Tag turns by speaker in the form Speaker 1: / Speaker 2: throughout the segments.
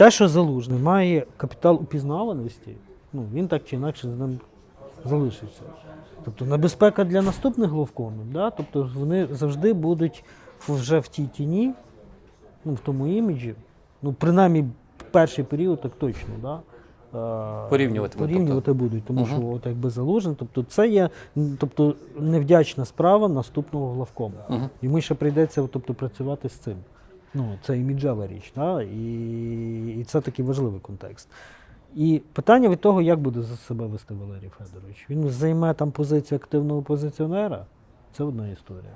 Speaker 1: те, що залужний має капітал упізнаваності, ну він так чи інакше з ним залишиться. Тобто небезпека для наступних главкомів, да? тобто вони завжди будуть вже в тій тіні, ну, в тому іміджі, ну, принаймні перший період так точно, да? е,
Speaker 2: Порівнюватимуть,
Speaker 1: порівнювати будуть, тому
Speaker 2: Мгм.
Speaker 1: що от якби залужен, тобто це є тобто, невдячна справа наступного главкому.
Speaker 2: Мгм.
Speaker 1: Йому ще прийдеться тобто, працювати з цим. Ну, це іміджева річ, да? і, і це такий важливий контекст. І питання від того, як буде за себе вести Валерій Федорович. Він займе там позицію активного опозиціонера, це одна історія.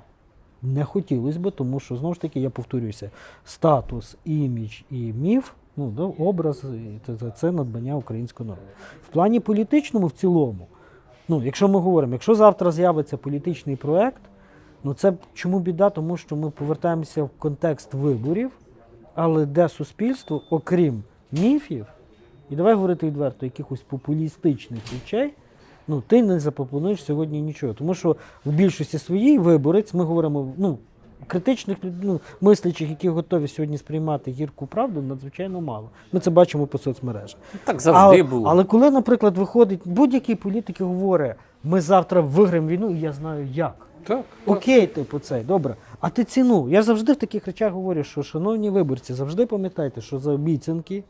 Speaker 1: Не хотілося б, тому що знову ж таки, я повторююся, статус, імідж і міф, ну, да, образ це, це надбання українського народу. В плані політичному в цілому, ну, якщо ми говоримо, якщо завтра з'явиться політичний проект, ну це чому біда? Тому що ми повертаємося в контекст виборів, але де суспільство, окрім міфів, і давай говорити відверто, якихось популістичних речей, ну ти не запропонуєш сьогодні нічого. Тому що в більшості своїй виборець ми говоримо, ну, критичних ну, мислячих, які готові сьогодні сприймати гірку правду, надзвичайно мало. Ми це бачимо по соцмережах.
Speaker 2: Так завжди
Speaker 1: але,
Speaker 2: було.
Speaker 1: Але коли, наприклад, виходить будь-який політик і говорить, ми завтра виграємо війну, і я знаю як.
Speaker 2: Так.
Speaker 1: Окей, типу, цей, добре. А ти ціну. Я завжди в таких речах говорю, що, шановні виборці, завжди пам'ятайте, що за обіцянки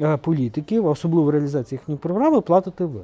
Speaker 1: е, політиків, особливо особливо реалізації їхньої програми, платите ви.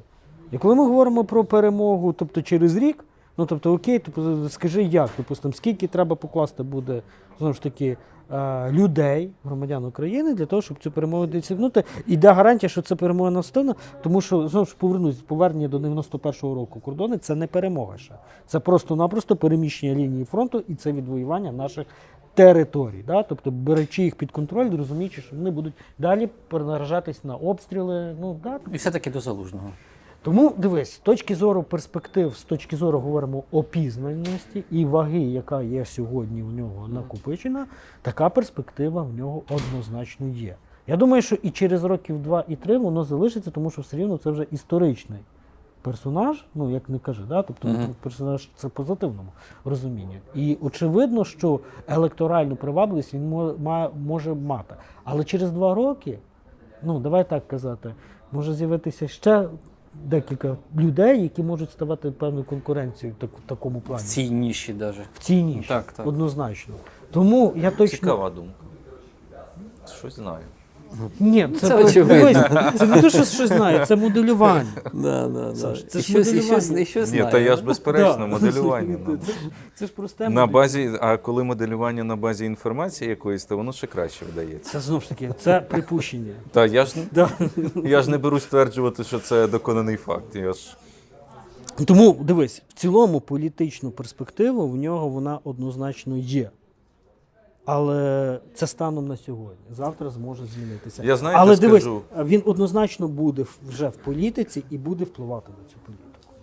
Speaker 1: І коли ми говоримо про перемогу, тобто через рік, ну тобто окей, тобто, скажи як, допустимо, скільки треба покласти буде знову ж таки е, людей, громадян України, для того, щоб цю перемогу досягнути. І де гарантія, що це перемога настане, тому що знову ж повернусь, повернення до 91-го року кордони це не перемога ще. Це просто-напросто переміщення лінії фронту і це відвоювання наших територій. Да? Тобто, беручи їх під контроль, розуміючи, що вони будуть далі перенаражатись на обстріли. Ну, да,
Speaker 2: І все-таки до залужного.
Speaker 1: Тому дивись, з точки зору перспектив, з точки зору говоримо опізнаності і ваги, яка є сьогодні в нього накопичена, така перспектива в нього однозначно є. Я думаю, що і через років два і три воно залишиться, тому що все рівно це вже історичний персонаж, ну як не каже, да? тобто
Speaker 2: Мгм.
Speaker 1: персонаж це позитивному розумінні. І очевидно, що електоральну привабливість він може мати. Але через два роки, ну давай так казати, може з'явитися ще декілька людей, які можуть ставати певною конкуренцією так, в такому
Speaker 2: В
Speaker 1: плані.
Speaker 2: цій ніші навіть.
Speaker 1: В цій ніші.
Speaker 2: Так, так.
Speaker 1: Однозначно. Тому я точно.
Speaker 3: Цікава думка. Щось знаю.
Speaker 1: Ні, це,
Speaker 2: Це очевидно.
Speaker 1: дивись, це не те, що щось знає, це моделювання.
Speaker 2: Да, да,
Speaker 1: Саш, це
Speaker 2: і
Speaker 1: ж
Speaker 2: щось, і
Speaker 1: моделювання.
Speaker 2: щось, і щось
Speaker 3: Ні,
Speaker 2: знає,
Speaker 3: та я
Speaker 2: да?
Speaker 3: ж безперечно, моделювання. ну.
Speaker 1: Це ж просте
Speaker 3: На
Speaker 1: моделювання.
Speaker 3: базі, а коли моделювання на базі інформації якоїсь, то воно ще краще вдається.
Speaker 1: Це знову ж таки, це припущення.
Speaker 3: Та я ж
Speaker 1: Да.
Speaker 3: я ж не беру стверджувати, що це доконаний факт. Я ж
Speaker 1: Тому дивись, в цілому політичну перспективу в нього вона однозначно є. Але це станом на сьогодні. Завтра зможе змінитися.
Speaker 3: Я, знаєте,
Speaker 1: Але дивись,
Speaker 3: скажу-
Speaker 1: він однозначно буде вже в політиці і буде впливати на цю політику.